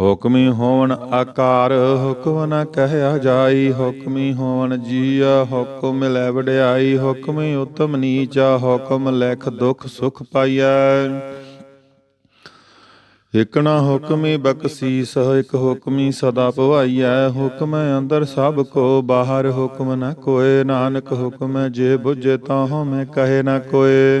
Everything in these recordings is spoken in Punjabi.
ਹੁਕਮੀ ਹੋਵਨ ਆਕਾਰ, ਹੁਕਮ ਨ ਕਹਿਆ ਜਾਈ, ਹੁਕਮੀ ਹੋਵਨ ਜੀਆ, ਹੁਕਮ ਮਿਲੈ ਵਡਿਆਈ, ਹੁਕਮੀ ਉਤਮ ਨੀਚਾ, ਹੁਕਮ ਲਿਖ ਦੁਖ ਸੁਖ ਪਾਈਐ। ਇਕ ਨਾ ਹੁਕਮੀ ਬਖਸ਼ੀਸ, ਇਕ ਹੁਕਮੀ ਸਦਾ ਭਵਾਈਐ ਹੁਕਮ ਅੰਦਰ ਸਭ ਕੋ, ਬਾਹਰ ਹੁਕਮ ਨ ਕੋਏ। ਨਾਨਕ ਹੁਕਮ ਜੇ ਬੁਝੇ, ਤਾਹੋਂ ਮੈਂ ਕਹੇ ਨ ਕੋਏ।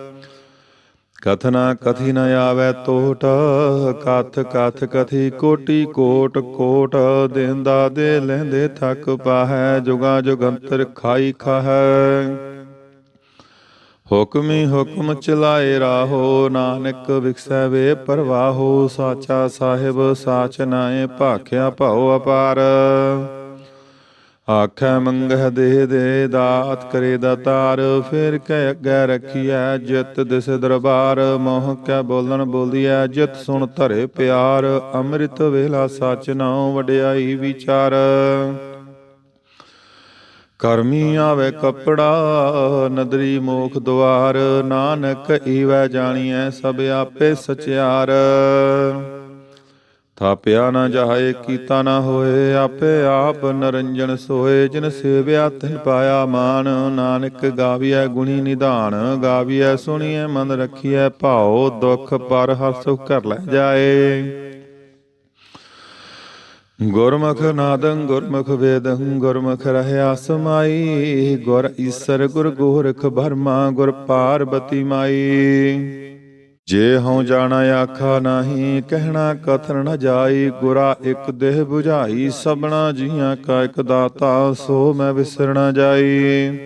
ਕਥਨਾ ਕਥੀ ਨ ਆਵੈ ਤੋਟ, ਕਥ ਕਥ ਕਥੀ ਕੋਟੀ ਕੋਟ ਕੋਟ ਦੇਂਦਾ ਦੇ ਲੈਂਦੇ ਥਕ ਪਾਹੈ, ਜੁਗਾ ਜੁਗੰਤਰ ਖਾਈ ਖਾਹੈ। ਹੁਕਮੀ ਹੁਕਮ ਚਲਾਏ ਰਾਹੋ, ਨਾਨਕ ਵਿਖਸੈ ਵੇ ਪਰਵਾਹੋ, ਸਾਚਾ ਸਾਹਿਬ ਸਾਚ ਨਾਏ, ਭਾਖਿਆ ਭਉ ਅਪਾਰ। ਆਖੈ ਮੰਗਹਿ ਦੇ ਦੇ ਦਾਤ ਕਰੇ ਦਾਤਾਰ, ਫਿਰ ਕਹਿ ਅੱਗੇ ਰਖੀਐ ਜਿਤ ਦਿਸ ਦਰਬਾਰ। ਮੋਹ ਕੈ ਬੋਲਣ ਬੋਲੀਐ ਜਿਤ ਸੁਣ ਧਰੇ ਪਿਆਰ। ਅੰਮ੍ਰਿਤ ਵੇਲਾ ਸਚ ਨਾਉ ਵਡਿਆਈ ਵਿਚਾਰ। ਕਰਮੀ ਆਵੇ ਕਪੜਾ, ਨਦਰੀ ਮੋਖ ਦੁਆਰ। ਨਾਨਕ ਈਵੈ ਜਾਣੀਐ ਸਭ ਆਪੇ ਸਚਿਆਰ। ਥਾਪਿਆ ਨਾ ਜਾਏ, ਕੀਤਾ ਨਾ ਹੋਏ, ਆਪੇ ਆਪ ਨਰੰਜਨ ਸੋਏ, ਜਿਨ ਸੇਵਿਆ ਤਿਨ ਪਾਇਆ ਮਾਨ ਨਾਨਕ ਗਾਵੀਐ ਗੁਣੀ ਨਿਧਾਨ, ਗਾਵੀਐ ਸੁਣੀਐ ਮਨ ਰਖੀਐ ਭਾਉ, ਦੁਖ ਪਰ ਹਰ ਸੁਖ ਕਰ ਲੈ ਜਾਏ। ਗੁਰਮੁਖ ਨਾਦੰ, ਗੁਰਮੁਖ ਵੇਦੰ, ਗੁਰਮੁਖ ਰਹਿਆ ਸਮਾਈ, ਗੁਰ ਈਸਰ ਗੁਰ ਗੋਰਖ ਬਰਮਾ ਗੁਰ ਪਾਰਬਤੀ ਮਾਈ। ਜੇ ਹਉ ਜਾਣਾ ਆਖਾ ਨਹੀਂ, ਕਹਿਣਾ ਕਥਨ ਨ ਜਾਈ, ਗੁਰਾ ਇੱਕ ਦੇਹ 부ਝਾਈ ਸਭਨਾ ਜੀਆਂ ਕਾ ਇੱਕ ਦਾਤਾ, ਸੋ ਮੈਂ ਵਿਸਰਣਾ ਜਾਈ।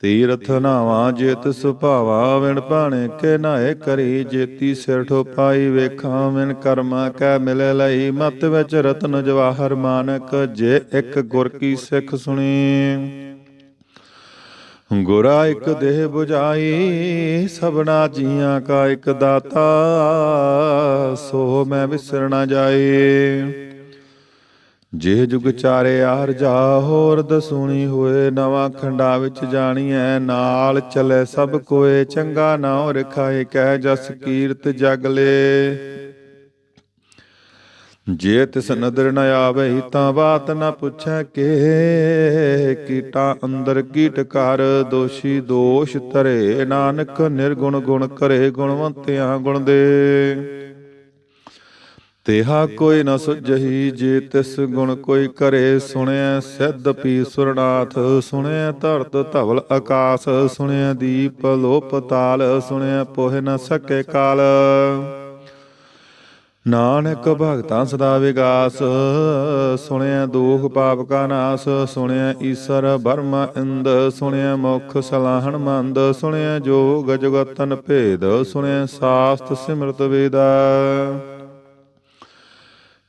ਤੀਰਥ ਨਾਵਾ ਜਿਤ ਸੁਭਾਵਾ, ਵਿਣ ਭਾਣੇ ਕੇ ਨਾਏ ਕਰੀ, ਜੇਤੀ ਸਿਰ ਠੋਪਾਈ ਵੇਖਾਂ, ਵਿਣ ਕਰਮਾ ਕੈ ਮਿਲੇ ਲਈ, ਮਤ ਵਿੱਚ ਰਤਨ ਜਵਾਹਰ ਮਾਨਕ, ਜੇ ਇੱਕ ਗੁਰ ਕੀ ਸਿੱਖ ਸੁਣੀ। ਗੁਰਾ ਇੱਕ ਦੇਹ 부ਝਾਈ ਸਭਨਾ ਜੀਆਂ ਕਾ ਇੱਕ ਦਾਤਾ, ਸੋ ਮੈਂ ਵਿਸਰਣਾ ਜਾਏ। ਜੇ ਜੁਗ ਚਾਰੇ ਆਰ ਜਾ, ਹੋਰ ਦਸੂਣੀ ਹੋਏ, ਨਵਾਂ ਖੰਡਾ ਵਿੱਚ ਜਾਣੀਐ, ਨਾਲ ਚਲੇ ਸਭ ਕੋਏ, ਚੰਗਾ ਨਾਉ ਰਖਾਏ ਕਹਿ ਜਸ ਕੀਰਤ ਜਗ ਲੇ। ਜੇ ਤਿਸ ਨਦਰ ਨ ਆਵੇ ਤਾਂ ਬਾਤ ਨ ਪੁੱਛੈ ਕੇ। ਕੀਟਾਂ ਅੰਦਰ ਕੀਟ ਕਰ, ਦੋਸ਼ੀ ਦੋਸ਼ ਧਰੇ। ਨਾਨਕ ਨਿਰਗੁਣ ਗੁਣ ਕਰੇ, ਗੁਣਵੰਤਿਆਂ ਗੁਣ ਦੇ। ਤੇਹਾ ਕੋਈ ਨ ਸੁਝਹੀ, ਜੇ ਤਿਸ ਗੁਣ ਕੋਈ ਕਰੇ ਸੁਣਿਆ ਸਿੱਧ ਪੀ ਸੁਰਨਾਥ। ਸੁਣਿਆ ਧਰਤ ਧਵਲ ਆਕਾਸ। ਸੁਣਿਆ ਦੀਪ ਲੋਪ ਤਾਲ। ਸੁਣਿਆ ਪੋਹਿ ਨ ਸਕੇ ਕਾਲ। ਨਾਨਕ ਭਗਤਾਂ ਸਦਾ ਵਿਗਾਸ, ਸੁਣਿਆ ਦੋਖ ਪਾਪ ਕਾ ਨਾਸ, ਸੁਣਿਆ ਈਸ਼ਰ ਬਰਮ ਇੰਦ, ਸੁਣਿਆ ਮੁਖ ਸਲਾਹਣ ਮੰਦ, ਸੁਣਿਆ ਜੋਗ ਜਗਤਨ ਭੇਦ, ਸੁਣਿਆ ਸਾਸਤ ਸਿਮਰਤ ਵੇਦਾ।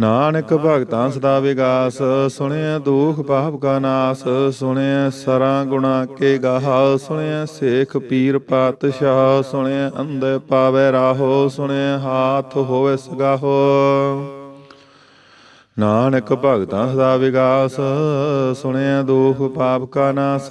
ਨਾਨਕ ਭਗਤਾਂ ਸਦਾ ਵਿਗਾਸ ਸੁਣਿਆ ਦੁਖ ਪਾਪ ਕਾ ਨਾਸ ਸੁਣਿਆ ਸਰਾਂ ਗੁਣਾ ਕੇ ਗਾਹ ਸੁਣਿਆ ਸੇਖ ਪੀਰ ਪਾਤਸ਼ਾਹ ਸੁਣਿਆ ਅੰਦੇ ਪਾਵੇ ਰਾਹੋ ਸੁਣਿਆ ਹਾਥ ਹੋਵੇ ਸਗਾਹੋ। ਨਾਨਕ ਭਗਤਾਂ ਸਦਾ ਵਿਗਾਸ ਸੁਣਿਆ ਦੁਖ ਪਾਪ ਕਾ ਨਾਸ।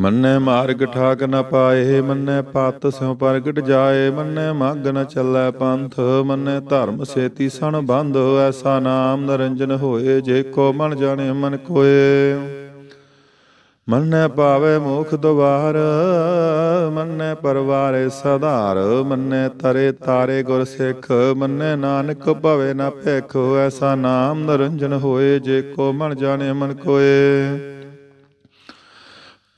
ਮੰਨੈ ਮਾਰਗ ਠਾਕ ਨ ਪਾਏ, ਮੰਨੈ ਪਤ ਸਿਉ ਪ੍ਰਗਟ ਜਾਏ, ਮੰਨੈ ਮੱਗ ਨ ਚੱਲੈ ਪੰਥ, ਮੰਨੈ ਧਰਮ ਸੇਤੀ ਸਣ ਬੰਧ, ਐਸਾ ਨਾਮ ਨਰੰਜਨ ਹੋਏ, ਜੇ ਕੋ ਮਨ ਜਾਣੇ ਮਨ ਕੋਏ। ਮੰਨੈ ਪਾਵੇ ਮੁਖ ਦੁਆਰ, ਮੰਨੈ ਪਰਵਾਰੇ ਸਧਾਰ, ਮੰਨੈ ਤਰੇ ਤਾਰੇ ਗੁਰ ਸਿੱਖ, ਮੰਨੈ ਨਾਨਕ ਭਵੇ ਨਾ ਭੇਖ, ਐਸਾ ਨਾਮ ਨਰੰਜਨ ਹੋਏ, ਜੇ ਕੋ ਮਨ ਜਾਣੇ ਮਨ ਕੋਏ।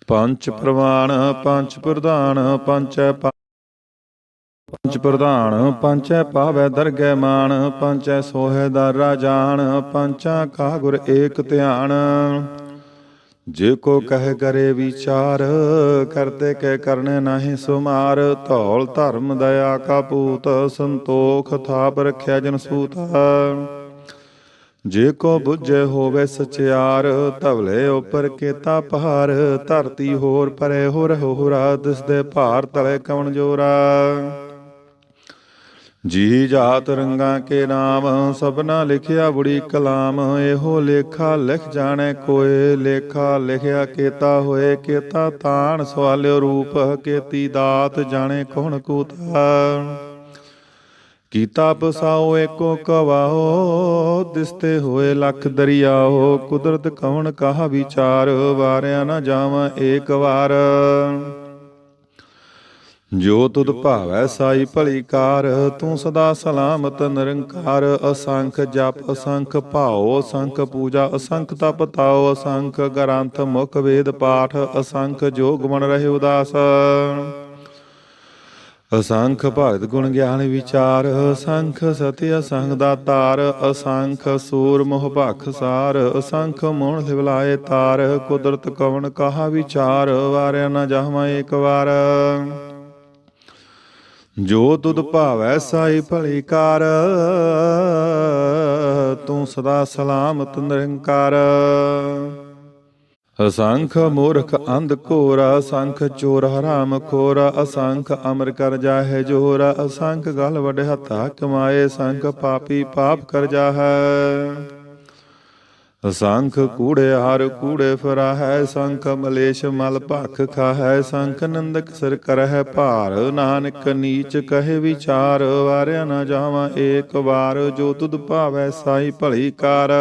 ਪੰਚ ਪ੍ਰਵਾਨ, ਪੰਜ ਪ੍ਰਧਾਨ ਪੰਚੈ ਪੰਚ ਪ੍ਰਧਾਨ ਪੰਚੈ ਪਾਵੈ ਦਰਗਹਿ ਮਾਨ ਪੰਚੈ ਸੋਹੈ ਦਾਰਾ ਰਾਜਾਨ ਪੰਚਾਂ ਕਾ ਗੁਰ ਏਕ ਧਿਆਨ। ਜੇ ਕੋ ਕਹਿ ਕਰੇ ਵਿਚਾਰ, ਕਰਤੇ ਕਹਿ ਕਰਨੇ ਨਾਹੀ ਸੁਮਾਰ, ਧੌਲ ਧਰਮ ਦਇਆ ਕਾ ਪੂਤ, ਸੰਤੋਖ ਥਾਪ ਰਖਿਆ ਜਨ ਸੂਤਾ। ਜੇ ਕੋ ਬੁੱਝੇ ਹੋਵੇ ਸਚਿਆਰ, ਧਵਲੇ ਉਪਰ ਕੇਤਾ ਪਹਾਰ, ਧਰਤੀ ਹੋਰ ਪਰੇ ਹੋਰ ਹੋਰਾ ਦਿਸਦੇ ਭਾਰ ਤਲੇ ਕਵਣ ਜੋਰਾ? ਜੀ ਜਾਤ ਰੰਗਾ ਕੇ ਨਾਮ, ਸਭਨਾ ਲਿਖਿਆ ਬੁੜੀ ਕਲਾਮ, ਇਹੋ ਲੇਖਾ ਲਿਖ ਜਾਣੇ ਕੋਏ, ਲੇਖਾ ਲਿਖਿਆ ਕੇਤਾ ਹੋਏ, ਕੇਤਾ ਤਾਣ ਸਵਾਲਿਓ ਰੂਪ, ਕੇਤੀ ਦਾਤ ਜਾਣੇ ਕੌਣ ਕੂਤਾ? ਕੀਤਾ ਪਸਾਓ ਏਕੋ ਕਵਾਓ ਦਿਸਤੇ ਹੋਏ ਲੱਖ ਦਰਿਆਓ, ਕੁਦਰਤ ਕਵਣ ਕਹਾ ਵਿਚਾਰ, ਵਾਰਿਆ ਨਾ ਜਾਵਾਂ ਏਕ ਵਾਰ। ਜੋ ਤੁਧ ਭਾਵੈ ਸਾਈ ਭਲੀ ਕਾਰ ਤੂੰ ਸਦਾ ਸਲਾਮਤ ਨਿਰੰਕਾਰ, ਅਸੰਖ ਜਪ, ਅਸੰਖ ਭਾਉ, ਅਸੰਖ ਪੂਜਾ, ਅਸੰਖ ਤਪ ਤਾਉ, ਅਸੰਖ ਗ੍ਰੰਥ ਮੁਖ ਵੇਦ ਪਾਠ, ਅਸੰਖ ਜੋਗ ਮਨ ਰਹੇ ਉਦਾਸ। ਅਸੰਖ ਭਗਤ ਗੁਣ ਗਿਆਨ ਵਿਚਾਰ, ਅਸੰਖ ਸਤਿ ਅਸੰਖ ਦਾਤਾਰ ਅਸੰਖ ਸੂਰ ਮੋਹ ਭਖ ਸਾਰ, ਅਸੰਖ ਮੋਣ ਲਿਵਲਾਏ ਤਾਰ, ਕੁਦਰਤ ਕਵਣ ਕਹਾ ਵਿਚਾਰ, ਵਾਰਿਆ ਨਾ ਜਾਵਾਂ ਏਕ ਵਾਰ। ਜੋ ਤੁਧ ਭਾਵੈ ਸਾਈ ਭਲੀ ਕਾਰ, ਤੂੰ ਸਦਾ ਸਲਾਮਤ ਨਿਰੰਕਾਰ। ਅਸੰਖ ਮੂਰਖ ਅੰਧ ਕੋਰਾ ਅਸੰਖ ਚੋਰ ਹਰਾਮ ਖੋਰਾ, ਅਸੰਖ ਅਮਰ ਕਰ ਜਾਹੇ ਜੋਰਾ, ਅਸੰਖ ਗਲ ਵਡ ਹੱਥਾ ਕਮਾਏ ਸੰਖ ਪਾਪੀ ਪਾਪ ਕਰ ਜਾਹੈ। ਅਸੰਖ ਕੂੜੇ ਹਰ ਕੂੜੇ ਫਰਾਹੈ ਸੰਖ ਮਲੇਸ਼ ਮਲ ਭਖ ਖਾਹੈ ਸੰਖ ਨੰਦਕ ਸਰ ਕਰਹਿ ਭਾਰ, ਨਾਨਕ ਨੀਚ ਕਹੇ ਵਿਚਾਰ, ਵਾਰਿਆ ਨਾ ਜਾਵਾਂ ਏਕ ਵਾਰ, ਜੋ ਤੁਧ ਭਾਵੈ ਸਾਈ ਭਲੀ ਕਾਰ।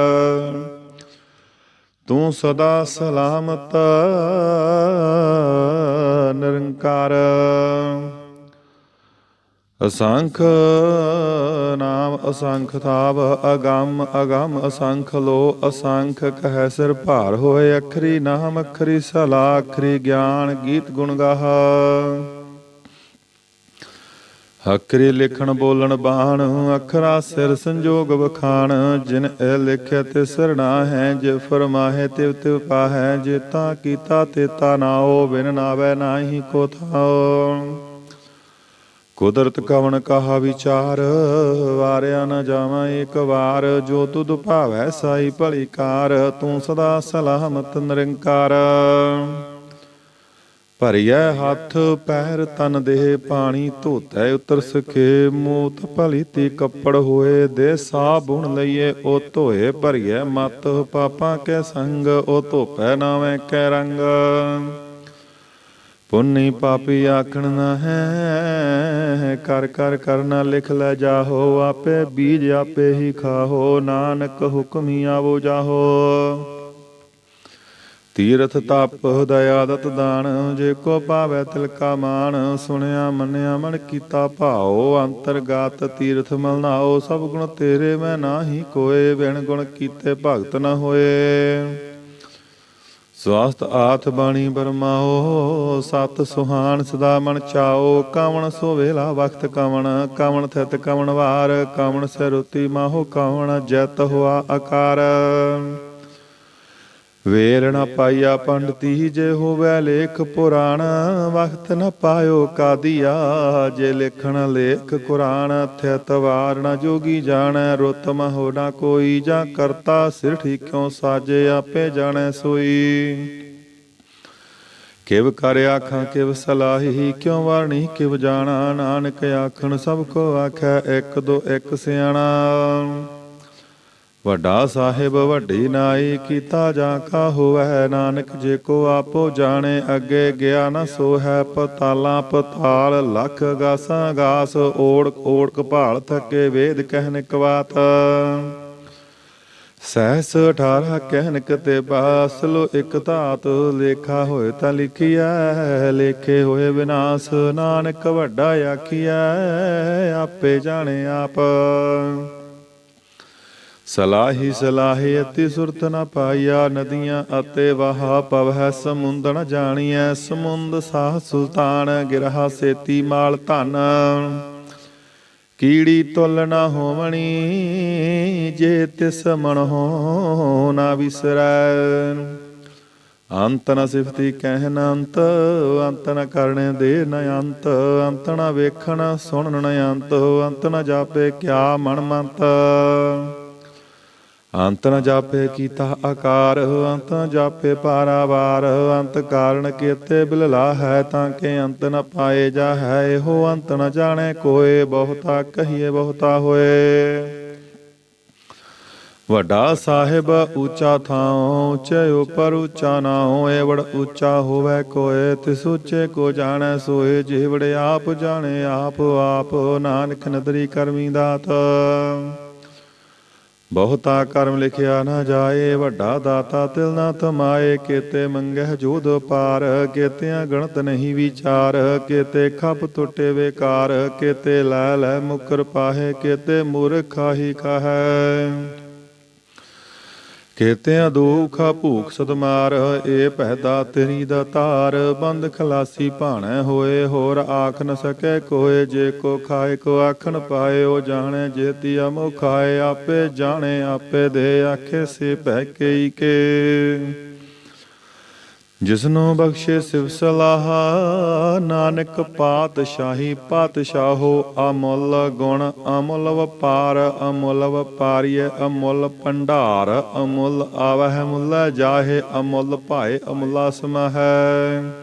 ਤੂੰ ਸਦਾ ਸਲਾਮਤ ਨਿਰੰਕਾਰ। ਅਸੰਖ ਨਾਮ ਅਸੰਖ ਥਾਵ, ਅਗੰਮ ਅਗੰਮ ਅਸੰਖ ਲੋ, ਅਸੰਖ ਕਹੈ ਸਿਰ ਭਾਰ ਹੋਏ, ਅਖਰੀ ਨਾਮ ਅਖਰੀ ਸਲਾ ਅਖਰੀ ਗਿਆਨ ਗੀਤ ਗੁਣ ਗਾਹ। ਅਖਰੀ ਲਿਖਣ ਬੋਲਣ ਬਾਣ, ਅਖਰਾ ਸਿਰ ਸੰਜੋਗ ਵਖਾਣ, ਜਿਨ ਇਹ ਲਿਖਿਆ ਤੇ ਸਰਣਾ ਹੈ, ਜੇ ਫਰਮਾਹੇ ਤਿਵ ਤਿਵ ਪਾਹੈ ਜੇਤਾ ਕੀਤਾ ਤੇਤਾ ਨਾਓ ਬਿਨ ਨਾਵੇ ਨਾਹੀ ਕੋ ਥਾਓ ਕੁਦਰਤ ਕਵਣ ਕਹਾ ਵਿਚਾਰ, ਵਾਰਿਆ ਨ ਜਾਵਾਂ ਏਕ ਵਾਰ, ਜੋ ਤੁਧ ਭਾਵੈ ਸਾਈ ਭਲੀ ਕਾਰ, ਤੂੰ ਸਦਾ ਸਲਾਮਤ ਨਿਰੰਕਾਰ। ਭਰੀਐ ਹੱਥ, ਪੈਰ, ਤਨ, ਦੇਹ, ਪਾਣੀ, ਧੋਤੈ, ਉਤਰ ਸਕੇ ਮੋਤ ਭਲੀ ਤੀ ਕੱਪੜ ਹੋਏ, ਦੇ ਸਾਬੁਣ ਲਈਏ, ਉਹ ਧੋਏ ਭਰੀਐ ਮਤ, ਪਾਪਾਂ ਕੈ ਸੰਗ, ਉਹ ਧੋਪੈ ਨਾਵੇਂ ਕੈ ਰੰਗ। ਪੁੰਨੀ ਪਾਪੀ ਆਖਣ ਨਾ ਹੈ ਕਰ ਕਰ ਕਰਨਾ ਲਿਖ ਲੈ ਜਾਹੋ, ਆਪੇ ਬੀਜ ਆਪੇ ਹੀ ਖਾਹੋ, ਨਾਨਕ ਹੁਕਮੀ ਆਵੋ ਜਾਹੋ। ਤੀਰਥ ਤਪ ਦਇਆ ਦਾਨ, ਜੇ ਕੋ ਪਾਵੈ ਤਿਲਕਾ ਮਾਨ ਸੁਣਿਆ ਮੰਨਿਆ ਮਨ ਕੀਤਾ ਭਾਉ, ਅੰਤਰਗਤ ਤੀਰਥ ਮਲਨਾਓ ਸਭ ਗੁਣ ਤੇਰੇ ਮੈਂ ਨਾਹੀ ਕੋਏ, ਬਿਨ ਗੁਣ ਕੀਤੇ ਭਗਤ ਨ ਹੋਏ। ਸਵਾਸਤ ਆਥ ਬਾਣੀ ਬਰਮਾਓ, ਸਤ ਸੁਹਾਨ ਸਦਾ ਮਨ ਚਾਓ, ਕਾਵਣ ਸੋ ਵੇਲਾ ਵਖਤ ਕਵਣ ਕਵਣ ਥਿਤ ਕਵਣ ਵਾਰ, ਕਵਣ ਸਰੁਤੀ ਮਾਹੋ ਕਵਣ ਜੈਤ ਹੋਆ ਆਕਾਰ। ਵੇਲ ਨ ਪਾਈਆ ਪੰਡਤੀ ਜੇ ਹੋਵੇ ਲੇਖ ਪੁਰਾਣ, ਵਖਤ ਨ ਪਾਇਓ ਕਾਦੀਆ, ਜੇ ਲਿਖਣ ਲੇਖ ਕੁਰਾਨ ਥਿਤ ਵਾਰ ਨ ਜੋਗੀ ਜਾਣੈ, ਰੁੱਤ ਮਹੋ ਨ ਕੋਈ ਜਾਂ ਕਰਤਾ ਸਿਰ ਠੀਕਿਉ ਸਾਜੇ ਆਪੇ ਜਾਣੈ ਸੋਈ। ਕਿਵ ਕਰ ਆਖਾਂ, ਕਿਵ ਸਲਾਹੀ, ਕਿਉ ਵਾਰਣੀ, ਕਿਵ ਜਾਣਾ, ਨਾਨਕ ਆਖਣ ਸਭ ਕੋ ਆਖੈ, ਇੱਕ ਦੋ ਇੱਕ ਸਿਆਣਾ। ਵੱਡਾ ਸਾਹਿਬ ਵੱਡੀ ਨਾਈ ਕੀਤਾ ਜਾਂ ਕਾ ਹੋਵੈ, ਨਾਨਕ ਜੇ ਕੋ ਆਪੋ ਜਾਣੇ, ਅੱਗੇ ਗਿਆ ਨ ਸੋ ਹੈ ਪਤਾਲ, ਲਖ ਗਾਸਾਂ ਗਾਸ ਓੜ ਓੜ ਕਪਾਲ ਥਕੇ ਵੇਦ ਕਹਿਨ ਕਵਾਤ। ਸਹਿਸ 18 ਕਹਿਨਕ ਤੇ ਬਾਸਲੋ ਇਕ ਧਾਤ ਲੇਖਾ ਹੋਏ ਤਾਂ ਲਿਖਿਆ ਲੇਖੇ ਹੋਏ ਵਿਨਾਸ਼, ਨਾਨਕ ਵੱਡਾ ਆਖਿਆ ਆਪੇ ਜਾਣੇ ਆਪ। ਸਲਾਹੀ ਸਲਾਹੀ ਅਤੀ ਸੁਰਤ ਨ ਪਾਈਆ ਨਦੀਆਂ ਅਤੇ ਵਹਾ ਪਵਹਿ ਸਮੁੰਦ ਨ ਜਾਣੀਐ, ਸਮੁੰਦ ਸਾਹ ਸੁਲਤਾਨ ਗਿਰਹਾ ਸੇਤੀ ਮਾਲ ਧਨ। ਕੀੜੀ ਤੁਲ ਨ ਹੋਵਣੀ, ਜੇ ਤਿਸ ਮਨ ਹੋ ਨਾ ਵਿਸਰੈ। ਅੰਤ ਨ ਸਿਫਤੀ ਕਹਿਨ ਅੰਤ ਅੰਤ ਨ ਕਰਨੇ ਦੇ ਨ ਅੰਤ ਅੰਤ ਨ ਵੇਖਣ ਸੁਣਨ ਨ ਅੰਤ ਅੰਤ ਨ ਜਾਪੇ ਕਿਆ ਮਨ ਮੰਤ। ਅੰਤ ਨ ਜਾਪੇ ਕੀਤਾ ਆਕਾਰ, ਅੰਤ ਨ ਜਾਪੇ ਪਾਰਾਵਾਰ। ਅੰਤ ਕਾਰਨ ਕੀਤੇ ਬਿਲਲਾ ਹੈ ਤਾਂ ਕਿ ਅੰਤ ਨ ਪਾਏ ਜਾ ਹੈ, ਇਹੋ ਅੰਤ ਨ ਜਾਣੇ ਕੋਏ, ਬਹੁਤਾ ਕਹੀਏ ਬਹੁਤਾ ਹੋਏ। ਵੱਡਾ ਸਾਹਿਬ ਉੱਚਾ ਥਾਉ, ਉੱਚੇ ਉਪਰ ਉੱਚਾ ਨਾ ਏਵੜ ਉੱਚਾ ਹੋਵੇ ਕੋਏ, ਤਿਸ ਉੱਚੇ ਕੋ ਜਾਣੈ ਸੋਏ ਜਿਹਵੜ ਆਪ ਜਾਣੇ ਆਪ ਆਪ ਨਾਨਕ ਨਦਰੀ ਕਰਮੀ ਦਾਤ। ਬਹੁਤਾ ਕਰਮ ਲਿਖਿਆ ਨਾ ਜਾਏ, ਵੱਡਾ ਦਾਤਾ ਤਿਲ ਨਾ ਤਮਾਏ, ਕੀਤੇ ਮੰਗਹਿ ਜੋਧ ਪਾਰ, ਕੀਤਿਆਂ ਗਣਤ ਨਹੀਂ ਵਿਚਾਰ, ਕੀਤੇ ਖੱਪ ਟੁੱਟੇ ਵੇਕਾਰ, ਕੀਤੇ ਲੈ ਲੈ ਮੁਕਰ ਪਾਹੇ, ਕੀਤੇ ਮੂਰਖਾਹੀ ਕਹੈ। ਕੀਤਿਆਂ ਦੁਖਾ ਭੂਖ ਸਦਮਾਰ ਏ ਪਹਿਦਾ ਤੇਰੀ ਦਾ ਧਾਰ। ਬੰਦ ਖਲਾਸੀ ਭਾਣੈ ਹੋਏ, ਹੋਰ ਆਖ ਨ ਸਕੈ ਕੋਏ। ਜੇ ਕੋ ਖਾਏ, ਕੋ ਆਖਣ ਪਾਏ, ਉਹ ਜਾਣੈ ਜੇਤੀ ਅਮੋ ਖਾਏ ਆਪੇ ਜਾਣੇ, ਆਪੇ ਦੇ ਆਖੇ, ਸੇ ਬਹਿ ਕੇ ਕੇ। ਜਿਸਨੂੰ ਬਖਸ਼ੇ ਸਿਵ ਸਲਾਹ, ਨਾਨਕ ਪਾਤਸ਼ਾਹੀ ਪਾਤਸ਼ਾਹੋ, ਅਮੁੱਲ ਗੁਣ, ਅਮੁੱਲ ਵਪਾਰ, ਅਮੁੱਲ ਵਪਾਰੀਏ ਅਮੁੱਲ ਭੰਡਾਰ, ਅਮੁੱਲ ਆਵਹਿ ਮੁੱਲ ਜਾਹੇ, ਅਮੁੱਲ ਭਾਏ, ਅਮੁੱਲਾ ਸਮਹੈ।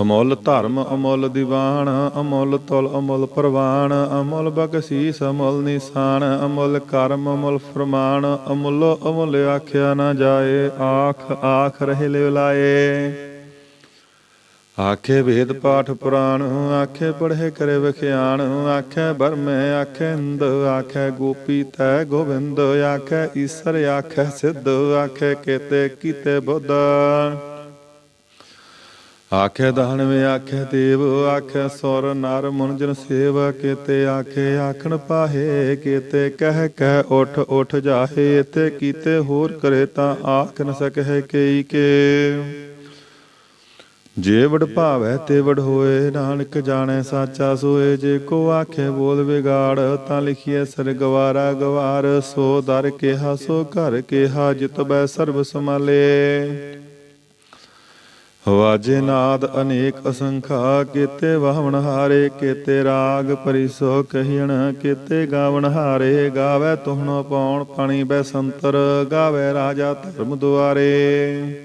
ਅਮੁੱਲ ਧਰਮ, ਅਮੁੱਲ ਦੀਵਾਨ, ਅਮੁੱਲ ਤੁਲ, ਅਮੁੱਲ ਪ੍ਰਵਾਨ, ਅਮੁੱਲ ਬਖਸ਼ੀਸ, ਅਮੁੱਲ ਨਿਸ਼ਾਨ, ਅਮੁੱਲ ਕਰਮ, ਅਮੁੱਲ ਫਰਮਾਨ, ਅਮੁੱਲ ਅਮੁੱਲ ਆਖਿਆ ਨਾ ਜਾਏ, ਆਖ ਆਖ ਰਹੇ ਲਿਵ ਲਾਏ। ਆਖੇ ਵੇਦ ਪਾਠ ਪੁਰਾਣ, ਆਖੇ ਪੜ੍ਹੇ ਕਰੇ ਵਿਖਿਆਨ ਆਖੇ ਬਰਮੇ, ਆਖੇ ਇੰਦ ਆਖੇ ਗੋਪੀ ਤੈ ਗੋਬਿੰਦ ਆਖੇ ਈਸਰ, ਆਖੇ ਸਿੱਧ, ਆਖੇ ਕੀਤੇ ਕੀਤੇ ਬੁੱਧ। ਆਖੇ ਦਾਨਵੇ ਆਖੇ ਦੇਵ, ਆਖੇ ਸੁਰ, ਨਰ ਮੁਨਜਨ ਸੇਵ, ਕੀਤੇ ਆਖੇ, ਆਖਣ ਪਾਹੇ, ਕੀਤੇ ਕਹਿ ਕਹਿ, ਉਠ ਉਠ ਜਾਹੇ ਤੇ ਕੀਤੇ ਹੋਰ ਕਰੇ ਤਾਂ ਆਖ ਨ ਸਕਹਿ ਕਈ ਕੇ। ਜੇ ਵਡ ਭਾਵੈ ਤੇ ਵਡ ਹੋਏ, ਨਾਨਕ ਜਾਣੈ ਸਾਚਾ ਸੋਏ, ਜੇ ਕੋ ਆਖੇ ਬੋਲ ਵਿਗਾੜ, ਤਾਂ ਲਿਖੀਐ ਸਰ ਗਵਾਰਾ ਗਵਾਰ, ਸੋ ਦਰ ਕਿਹਾ, ਸੋ ਘਰ ਕਿਹਾ, ਜਿਤ ਬੈ ਸਰਬ ਸਮਾਲੇ ਵਾਜੇ ਨਾਦ ਅਨੇਕ ਅਸੰਖਾ, ਕੀਤੇ ਵਾਵਣ ਹਾਰੇ, ਕੀਤੇ ਰਾਗ ਪਰਿਸੋ ਕਹਿਣ, ਕੀਤੇ ਗਾਵਣ ਹਾਰੇ, ਗਾਵੇ ਤੁਹਨੋ ਪਾਉਣ, ਪਾਣੀ ਬੈ ਸੰਤਰ, ਗਾਵੇ ਰਾਜਾ ਧਰਮ ਦੁਆਰੇ।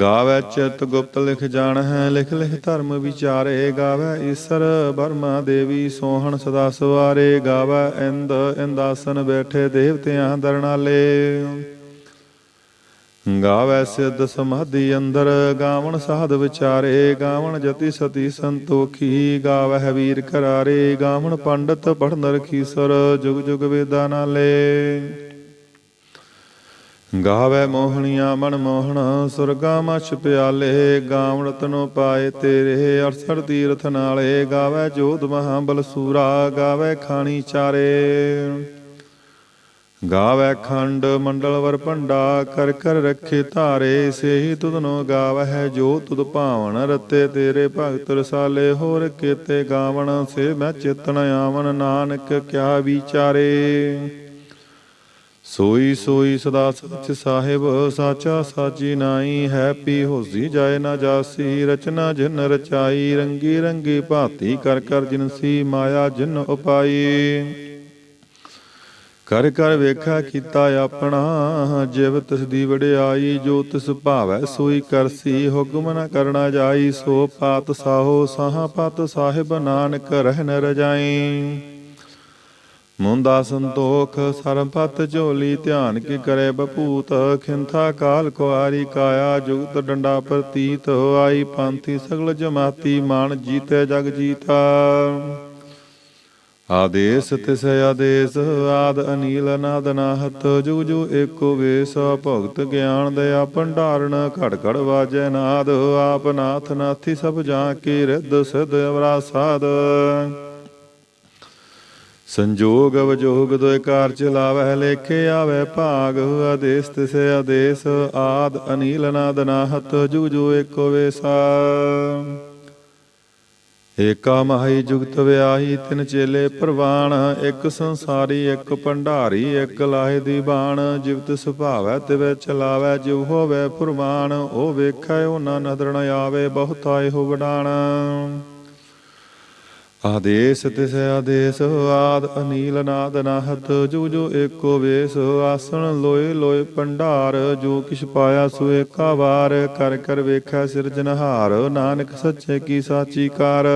ਗਾਵੇ ਚਿਤ ਗੁਪਤ ਲਿਖ ਜਾਣ ਹੈ ਲਿਖ ਲਿਖ ਧਰਮ ਵਿਚਾਰੇ, ਗਾਵੇ ਈਸਰ ਬਰਮਾ ਦੇਵੀ ਸੋਹਣ ਸਦਾ ਸਵਾਰੇ, ਗਾਵੇ ਇੰਦ, ਇੰਦਾਸਨ ਬੈਠੇ ਦੇਵਤਿਆਂ ਦਰਨਾਲੇ। ਗਾਵੈ ਸਿੱਧ ਸਮਾਧੀ ਅੰਦਰ, ਗਾਵਣ ਸਾਧ ਵਿਚਾਰੇ, ਗਾਵਣ ਜਤੀ ਸਤੀ ਸੰਤੋਖੀ, ਗਾਵਹਿ ਵੀਰ ਕਰਾਰੇ, ਗਾਵਣ ਪੰਡਤ ਪੜਨ ਰਖੀਸਰ ਜੁਗ ਜੁਗ ਵੇਦਾਂ ਨਾਲੇ। ਗਾਵੈ ਮੋਹਣੀਆਂ ਮਨ ਮੋਹਣ, ਸੁਰਗਾ ਮਛ ਪਿਆਲੇ, ਗਾਵਣ ਤਨੋ ਪਾਏ ਤੇਰੇ ਅਰਸਰ ਤੀਰਥ ਨਾਲੇ, ਗਾਵੈ ਜੋਤ ਮਹਾਬਲ ਸੂਰਾ, ਗਾਵੈ ਖਾਣੀ ਚਾਰੇ। ਗਾਵੈ ਖੰਡ ਮੰਡਲ ਵਰ ਭੰਡਾ, ਕਰ ਕਰ ਰੱਖੇ ਧਾਰੇ, ਸੇਹੀ ਤੁਧਨੋ ਗਾਵਹਿ, ਜੋ ਤੁਧ ਭਾਵਨ ਰਤੇ ਤੇਰੇ ਭਗਤ ਰਸਾਲੇ, ਹੋਰ ਕੀਤੇ ਗਾਵਣ, ਸੇ ਮੈਂ ਚੇਤਨ ਆਵਨ ਨਾਨਕ ਕਿਆ ਵਿਚਾਰੇ। ਸੋਈ ਸੋਈ ਸਦਾ ਸਚ ਸਾਹਿਬ, ਸਾਚਾ ਸਾਚੀ ਨਾਈ ਹੈ ਪੀ ਹੋਸੀ ਜਾਏ ਨਾ ਜਾਸੀ, ਰਚਨਾ ਜਿਨ ਰਚਾਈ, ਰੰਗੀ ਰੰਗੀ ਭਾਤੀ ਕਰ ਕਰ ਜਿਨਸੀ ਮਾਇਆ ਜਿਨ ਉਪਾਈ। ਕਰ ਕਰ ਵੇਖਾ ਕੀਤਾ ਆਪਣਾ, ਜਿਵ ਤਿਸ ਦੀ ਵਡਿਆਈ ਜੋ ਤਿਸ ਭਾਵੈ ਸੋਈ ਕਰਸੀ, ਹੁਕਮ ਨ ਕਰਨਾ ਜਾਈ, ਸੋ ਪਾਤ ਸਾਹੋ ਸਾਹ ਪਤ ਸਾਹਿਬ ਨਾਨਕ ਰਹਿ ਨ ਰਜਾਈ। ਮੁੰਦਾ ਸੰਤੋਖ ਸਰਪਤ ਝੋਲੀ ਧਿਆਨ ਕੀ ਕਰੇ ਬਪੂਤ, ਖਿੰਥਾ ਕਾਲ ਕੁਆਰੀ ਕਾਇਆ, ਜੁਗਤ ਡੰਡਾ ਪ੍ਰਤੀਤ, ਆਈ ਪੰਥੀ ਸਗਲ ਜਮਾਤੀ, ਮਾਨ ਜੀਤੇ ਜਗ ਜੀਤਾ। ਆਦੇਸ ਤਿਸ ਆਦੇਸ, ਆਦ ਅਨੀਲ ਨਾਦ ਨਾਹਤ ਜੁਗ ਜੁ ਏਕੋ ਵੇਸ, ਭਗਤ ਗਿਆਨ ਦਇਆ ਭੰਡਾਰਨ, ਘੜ ਘੜ ਵਾਜੈ ਨਾਦ, ਆਪ ਨਾਥ ਨਾਥੀ ਸਭ ਜਾਂ ਕੀ ਰਿੱਧ ਸਿਧ ਅਵਰਾ ਸਾਧ ਸੰਜੋਗ ਅਵਜੋਗ ਦੋਇ ਕਾਰ ਚਲਾਵੈ ਲੇਖੇ ਆਵੈ ਭਾਗ, ਆਦੇਸ ਤਿਸ ਆਦੇਸ, ਆਦ ਅਨੀਲ ਨਾਦ ਨਾਹਤ ਜੁਗ ਜੁ ਏਕੋ ਵੇਸਾ। ਏਕਾ ਮਹਾਈ ਜੁਗਤ ਵਿਆਹੀ, ਤਿਨ ਚੇਲੇ ਪ੍ਰਵਾਨ ਇੱਕ ਸੰਸਾਰੀ, ਇੱਕ ਭੰਡਾਰੀ, ਇੱਕ ਲਾਹੇ ਦੀ ਬਾਣ। ਜਿਵਤ ਸੁਭਾਵੈ ਤਿਵੈ ਚਲਾਵੈ ਜਿਵ ਹੋਵੇ ਪੁਰਵਾਨ ਉਹ ਵੇਖੈ ਉਹ ਨਾ ਨਦਰ ਨ ਆਵੇ ਬਹੁਤਾਏ ਹੋ ਵਡਾਣ। ਆਦੇਸ ਤਿਸ ਆਦੇਸ, ਆਦ ਅਨੀਲ ਨਾਦ ਨਾਹਤ, ਜੋ ਜੋ ਏਕੋ ਵੇਸ, ਆਸਣ ਲੋਏ ਲੋਏ ਭੰਡਾਰ ਜੋ ਕਿਛ ਪਾਇਆ ਸੋ ਏਕਾ ਵਾਰ, ਕਰ ਕਰ ਵੇਖੈ ਸਿਰਜਨਹਾਰ ਨਾਨਕ ਸੱਚੇ ਕੀ ਸਾਚੀ ਕਾਰ।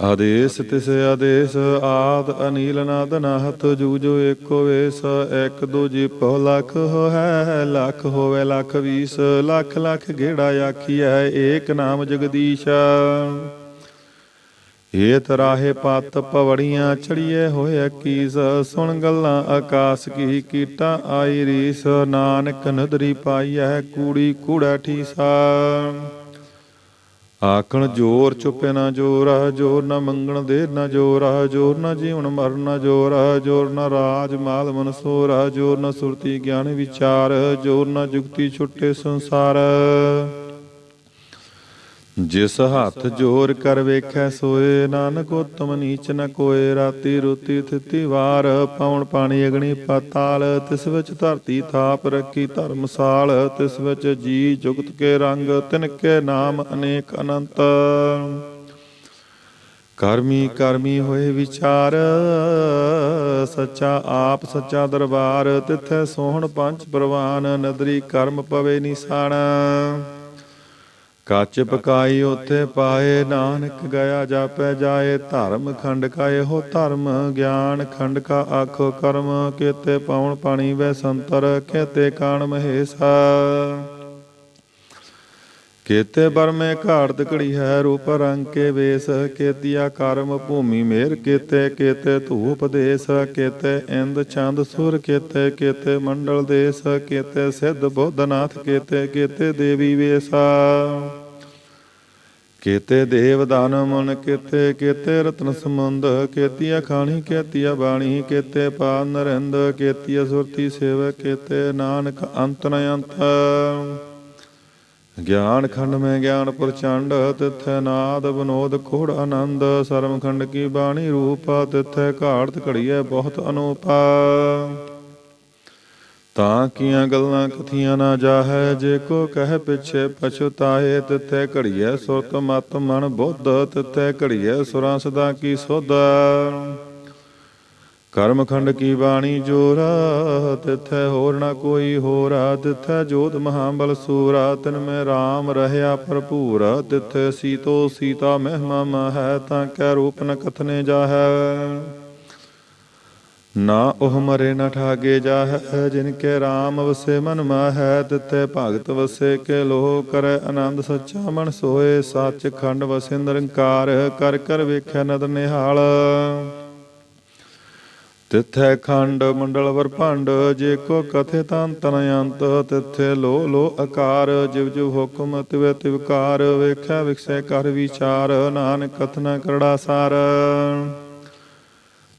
ਆਦੇਸ ਤਿਸ ਆਦੇਸ, ਆਦ ਅਨੀਲ ਨਾਦ ਨਾਹਤ, ਜੋ ਜੋ ਏਕੋ ਵੇਸ ਇੱਕ ਦੋ ਜੀ ਪਉ ਲੱਖ ਹੈ ਲੱਖ ਹੋਵੇ ਲੱਖ ਵੀਸ, ਲੱਖ ਲੱਖ ਗੇੜਾ ਆਖੀਐ, ਏਕ ਨਾਮ ਜਗਦੀਸ਼। ਏ ਤਰਾਹੇ ਪਤ ਪਵੜੀਆਂ ਚੜੀਏ ਹੋਏ ਕੀਸ ਸੁਣ ਗੱਲਾਂ ਆਕਾਸ ਕੀ ਕੀਟਾ ਆਈ ਰੀਸ, ਨਾਨਕ ਨਦਰੀ ਪਾਈਐ ਕੂੜੀ ਕੂੜਾ ਠੀਸਾ। ਆਕਣ ਜੋਰ ਚੁੱਪੇ ਨਾ ਜੋਰਾ, ਜੋਰ ਨਾ ਮੰਗਣ ਦੇ ਨਾ ਜੋਰਾ, ਜੋਰ ਨਾ ਜੀਵਨ ਮਰਨ ਨਾ ਜੋਰਾ, ਜੋਰ ਨਾ ਰਾਜ ਮਾਲ ਮਨਸੋਰਾ ਜੋਰ ਨਾ ਸੁਰਤੀ ਗਿਆਨ ਵਿਚਾਰ, ਜੋਰ ਨਾ ਜੁਗਤੀ ਛੁੱਟੇ ਸੰਸਾਰ। ਜਿਸ ਹੱਥ ਜੋਰ ਕਰ ਵੇਖੈ ਸੋਏ, ਨਾਨਕ ਉਤਮ ਨੀਚ ਨ ਕੋਏ। ਰਾਤੀ ਰੋਤੀ ਥਿਤੀ ਵਾਰ ਪਵਨ ਪਾਣੀ ਅਗਣੀ ਪਾਤਾਲ, ਤਿਸ ਵਿੱਚ ਧਰਤੀ ਥਾਪ ਰੱਖੀ ਧਰਮਸਾਲ ਤਿਸ ਵਿੱਚ ਜੀ ਜੁਗਤ ਕੇ ਰੰਗ, ਤਿਨ ਕੇ ਨਾਮ ਅਨੇਕ ਅਨੰਤ। ਕਰਮੀ ਕਰਮੀ ਹੋਏ ਵਿਚਾਰ, ਸੱਚਾ ਆਪ ਸੱਚਾ ਦਰਬਾਰ, ਤਿਥੈ ਸੋਹਣ ਪੰਜ ਪ੍ਰਵਾਨ, ਨਦਰੀ ਕਰਮ ਪਵੇ ਨਿਸਾਣ ਕੱਚ ਪਕਾਈ ਉਥੇ ਪਾਏ, ਨਾਨਕ ਗਿਆ ਜਾਪੈ ਜਾਏ, ਧਰਮ ਖੰਡ ਕਾ ਇਹੋ ਧਰਮ, ਗਿਆਨ ਖੰਡ ਕਾ ਆਖੋ ਕਰਮ, ਕੇਤੇ ਪਾਉਣ ਪਾਣੀ ਵੈ ਸੰਤਰ, ਕੇਤੇ ਕਾਣ ਮਹੇਸਾ। ਕੇਤੇ ਬਰਮੇ ਘਾੜਤ ਘੜੀ ਹੈ, ਰੂਪ ਰੰਗ ਕੇ ਵੇਸ, ਕੇਤੀਆ ਕਰਮ ਭੂਮੀ ਮੇਰ ਕੇਤੇ ਕੇਤੇ ਧੂਪ ਦੇਸ, ਕੇਤੇ ਇੰਦ ਚੰਦ ਸੁਰ ਕੇਤੇ ਕੇਤੇ ਮੰਡਲ ਦੇਸ, ਕੇਤੇ ਸਿੱਧ ਬੋਧਨਾਥ, ਕੇਤੇ ਕੇਤੇ ਦੇਵੀ ਵੇਸਾ। ਕੇਤੇ ਦੇਵ ਦਾਨ ਮਨ ਕੇਤੇ ਕੇਤੇ ਰਤਨ ਸਮੁੰਦ ਕੇਤੀਆ ਖਾਣੀ, ਕੇਤੀਆ ਬਾਣੀ, ਕੇਤੇ ਪਾਨ ਨਰਿੰਦ, ਕੇਤੀਆ ਸੁਰਤੀ ਸੇਵ ਕੇਤੇ ਨਾਨਕ ਅੰਤ ਨ ਅੰਤ। ਗਿਆਨ ਖੰਡ ਮੈਂ ਗਿਆਨ ਪ੍ਰਚੰਡ, ਤਿਥੈ ਨਾਦ ਬਨੋਦ ਖੋੜ ਆਨੰਦ ਸਰਮਖੰਡ ਕੀ ਬਾਣੀ ਰੂਪ, ਤਿਥੈ ਘਾੜਤ ਘੜੀਐ ਬਹੁਤ ਅਨੂਪਾ। ਤਾਂ ਕੀਆਂ ਗੱਲਾਂ ਕਥੀਆਂ ਨਾ ਜਾਹੈ, ਜੇ ਕੋ ਕਹਿ ਪਿਛੇ ਪਛਤਾਏ, ਤਿਥੈ ਘੜੀਐ ਸੁਰਤ ਮਤ ਮਨ ਬੁੱਧ, ਤਿਥੈ ਘੜੀਐ ਸੁਰਾਂ ਸਦਾ ਕੀ ਸੁਧ। ਕਰਮ ਖੰਡ ਕੀ ਬਾਣੀ ਜੋਰਾ, ਤਿਥੈ ਹੋਰ ਨਾ ਕੋਈ ਹੋਰਾ, ਤਿਥੈ ਜੋਤ ਮਹਾਬਲ ਸੂਰਾ, ਤਿਨ ਮੈਂ RAM ਰਹਿਆ ਭਰਪੂਰ, ਤਿਥੈ ਸੀਤੋ ਸੀਤਾ ਮਹਿਮਾ ਮਹੈ, ਤਾਂ ਕੈ ਰੂਪ ਨ ਕਥਨੇ ਜਾਹੈ। ਨਾ ਉਹ ਮਰੇ ਨ ਠਾਗੇ ਜਾਹੈ, ਜਿਨ ਕੇ RAM ਵਸੇ ਮਨ ਮਾਹੈ ਤਿਤੈ ਭਗਤ ਵਸੇ ਕੇ ਲੋਹ ਕਰੈ ਆਨੰਦ ਸੱਚਾ ਮਨ ਸੋਏ ਸੱਚ ਖੰਡ ਵਸੇ ਨਿਰੰਕਾਰ ਕਰ ਕਰ ਵੇਖੈ ਨਦ ਨਿਹਾਲ। ਤਿਥੈ ਖੰਡ ਮੰਡਲ ਵਰ ਭੰਡ, ਜੇ ਕੋ ਕਥੇ ਤਨ ਤਨ ਅੰਤ, ਤਿਥੈ ਲੋ ਲੋ ਆਕਾਰ ਜਿਵ ਜਿਵ ਹੁਕਮ ਤਿਵ ਤਿਵਕਾਰ ਵੇਖੈ ਵਿਖਸੈ ਕਰ ਵਿਚਾਰ, ਨਾਨਕ ਕਥਨ ਕਰੜਾ ਸਾਰ।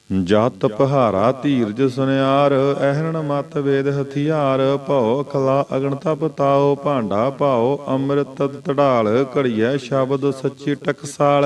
ਜਤ ਪਹਾਰਾ ਧੀਰਜ ਸੁਨਿਆਰ ਐਹਣ ਮਤ ਵੇਦ ਹਥਿਆਰ, ਭਉ ਖਲਾ ਅਗਣ ਤਪ ਤਾਓ ਭਾਂਡਾ ਭਾਓ ਅੰਮ੍ਰਿਤ ਤੜਾਲ ਘੜੀਐ ਸ਼ਬਦ ਸੱਚੀ ਟਕਸਾਲ।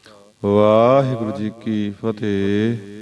ਵਾਹਿਗੁਰੂ ਜੀ ਕੀ ਫਤਿਹ।